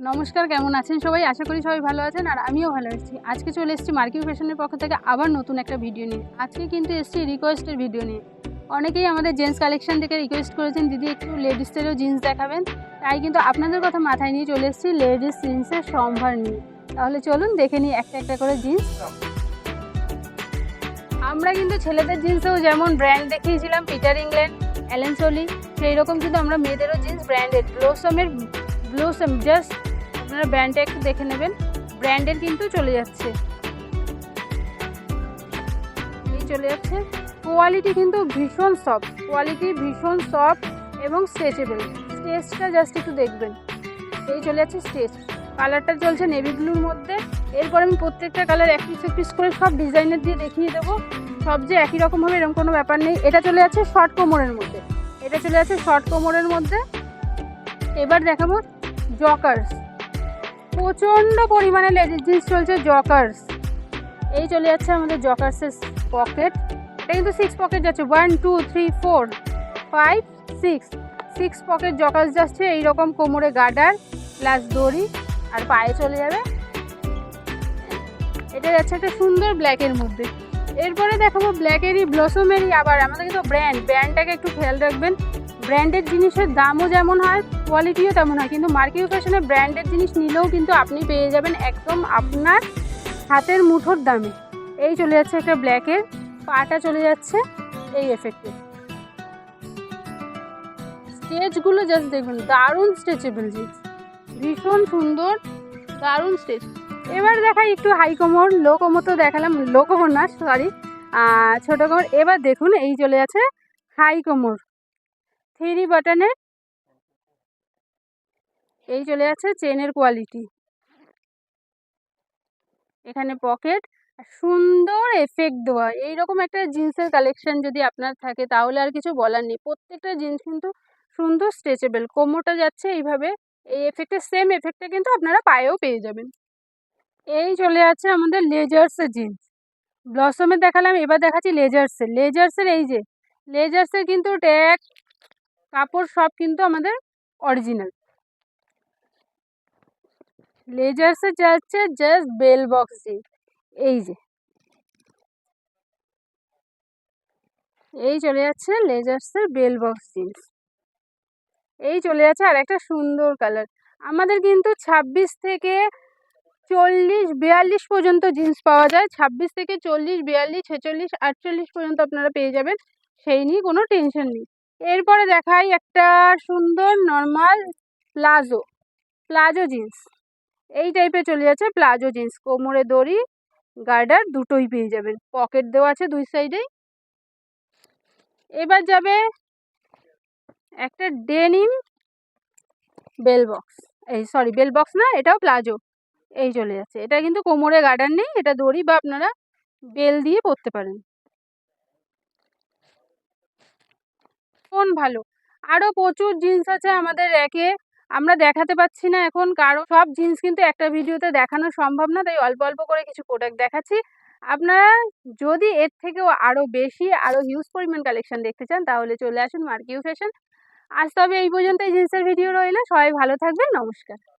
নমস্কার, কেমন আছেন সবাই? আশা করি সবাই ভালো আছেন আর আমিও ভালো আছি। আজকে চলে এসেছি মার্কিউ ফ্যাশনের পক্ষ থেকে আবার নতুন একটা ভিডিও নিয়ে। আজকে কিন্তু এসেছি রিকোয়েস্টের ভিডিও নিয়ে। অনেকেই আমাদের জেন্টস কালেকশন থেকে রিকোয়েস্ট করেছেন, দিদি, একটু লেডিসদেরও জিন্স দেখাবেন? তাই কিন্তু আপনাদের কথা মাথায় নিয়ে চলে এসেছি লেডিস জিন্সের সম্ভার নিয়ে। তাহলে চলুন দেখে নিই একটা একটা করে জিন্স। আমরা কিন্তু ছেলেদের জিন্সেও যেমন ব্র্যান্ড দেখিয়েছিলাম পিটার ইংল্যান্ড অ্যালেন সোলি সেই রকম কিন্তু আমরা মেয়েদেরও জিন্স ব্র্যান্ডেড ব্লোসমের ব্লোসম জাস্ট আপনারা ব্র্যান্ডটা একটু দেখে নেবেন। ব্র্যান্ডের কিন্তু চলে যাচ্ছে। এই চলে যাচ্ছে। কোয়ালিটি কিন্তু ভীষণ সফট কোয়ালিটি ভীষণ সফট এবং স্ট্রেচেবল স্টেজটা জাস্ট একটু দেখবেন। এই চলে যাচ্ছে স্টেজ কালারটা চলছে নেভি ব্লুর মধ্যে। এরপর আমি প্রত্যেকটা কালার এক পিস এক পিস করে সব ডিজাইনের দিয়ে দেখিয়ে দেবো। সব যে একই রকম হবে এরকম কোনো ব্যাপার নেই। এটা চলে যাচ্ছে শর্ট কোমরের মধ্যে। এটা চলে যাচ্ছে শর্ট কোমরের মধ্যে। এবার দেখাবো জকার্স প্রচণ্ড পরিমাণে লেডিস জিন্স চলছে জকার্স এই চলে যাচ্ছে আমাদের জকার্সের পকেট এটা কিন্তু সিক্স পকেট যাচ্ছে। One two three four five six six pocket joggers যাচ্ছে, এইরকম কোমরে গার্ডার প্লাস দড়ি, আর পায়ে চলে যাবে। এটা যাচ্ছে একটা সুন্দর ব্ল্যাকের মধ্যে। এরপরে দেখাবো ব্ল্যাকেরই ব্লসমেরই আবার আমাদের কিন্তু ব্র্যান্ড ব্র্যান্ডটাকে একটু খেয়াল রাখবেন। ব্র্যান্ডেড জিনিসের দামও যেমন হয় কোয়ালিটিও তেমন হয়। কিন্তু মার্কিউ ফ্যাশনে ব্র্যান্ডেড জিনিস নিলেও কিন্তু আপনি পেয়ে যাবেন একদম আপনার হাতের মুঠোর দামে। এই চলে যাচ্ছে একটা ব্ল্যাকের পাটা চলে যাচ্ছে এই এফেক্টে স্টেজগুলো জাস্ট দেখুন, দারুণ স্ট্রেচেবল জিনিস। ভীষণ সুন্দর, দারুণ স্টেজ এবার দেখাই একটু হাই কোমর লো কোমর তো দেখালাম লো কোমর না সরি ছোটো কোমর এবার দেখুন, এই চলে যাচ্ছে হাই কোমর থ্রি বাটনের এই চলে যাচ্ছে চেনের কোয়ালিটি। এখানে পকেট, সুন্দর এফেক্ট দেওয়া। এইরকম একটা জিন্সের কালেকশন যদি আপনার থাকে, তাহলে আর কিছু বলার নেই। প্রত্যেকটা জিন্স কিন্তু সুন্দর স্ট্রেচেবল। কোমরটা যাচ্ছে এইভাবে, এই এফেক্টের সেম এফেক্টটা কিন্তু আপনারা পায়েও পেয়ে যাবেন। এই চলে যাচ্ছে আমাদের লেজার্সের জিন্স। ব্লসমের দেখালাম, এবার দেখাচ্ছি লেজার্সের লেজার্সের এই যে, লেজার্সের কিন্তু ট্যাগ কাপড় সব কিন্তু আমাদের অরিজিনাল লেজার্সে যাচ্ছে জাস্ট বেল বক্স জিন্স এই যে। এই চলে যাচ্ছে লেজার্সের বেল বক্স জিন্স। এই চলে যাচ্ছে আর একটা সুন্দর কালার আমাদের কিন্তু ছাব্বিশ থেকে চল্লিশ, বিয়াল্লিশ পর্যন্ত জিন্স পাওয়া যায়। ছাব্বিশ থেকে চল্লিশ, বিয়াল্লিশ, ছেচল্লিশ, আটচল্লিশ পর্যন্ত আপনারা পেয়ে যাবেন। সেই নিয়ে কোনো টেনশন নেই। এরপরে দেখাই একটা সুন্দর নর্মাল প্লাজো প্লাজো জিন্স। এই টাইপে চলে যাচ্ছে প্লাজো জিন্স। কোমরে দড়ি, গার্ডার দুটোই পেয়ে যাবেন। পকেট দেওয়া আছে দুই সাইডেই এবার যাবে একটা ডেনিম বেল বক্স। এই সরি বেল বক্স না, এটাও প্লাজো। এই চলে যাচ্ছে। এটা কিন্তু কোমরে গার্ডার নেই, এটা দড়ি বা আপনারা বেল দিয়ে পরতে পারেন। কোন ভালো। আরও প্রচুর জিন্স আছে আমাদের র্যাকে। আমরা দেখাতে পাচ্ছি না এখন কারও। সব জিন্স কিন্তু একটা ভিডিওতে দেখানো সম্ভব না, তাই অল্প অল্প করে কিছু প্রোডাক্ট দেখাচ্ছি। আপনারা যদি এর থেকেও আরও বেশি আরও হিউজ পরিমাণ কালেকশন দেখতে চান, তাহলে চলে আসুন মার্কিউ ফ্যাশন আজ তবে এই পর্যন্ত এই জিন্সের ভিডিও রইল। সবাই ভালো থাকবেন, নমস্কার।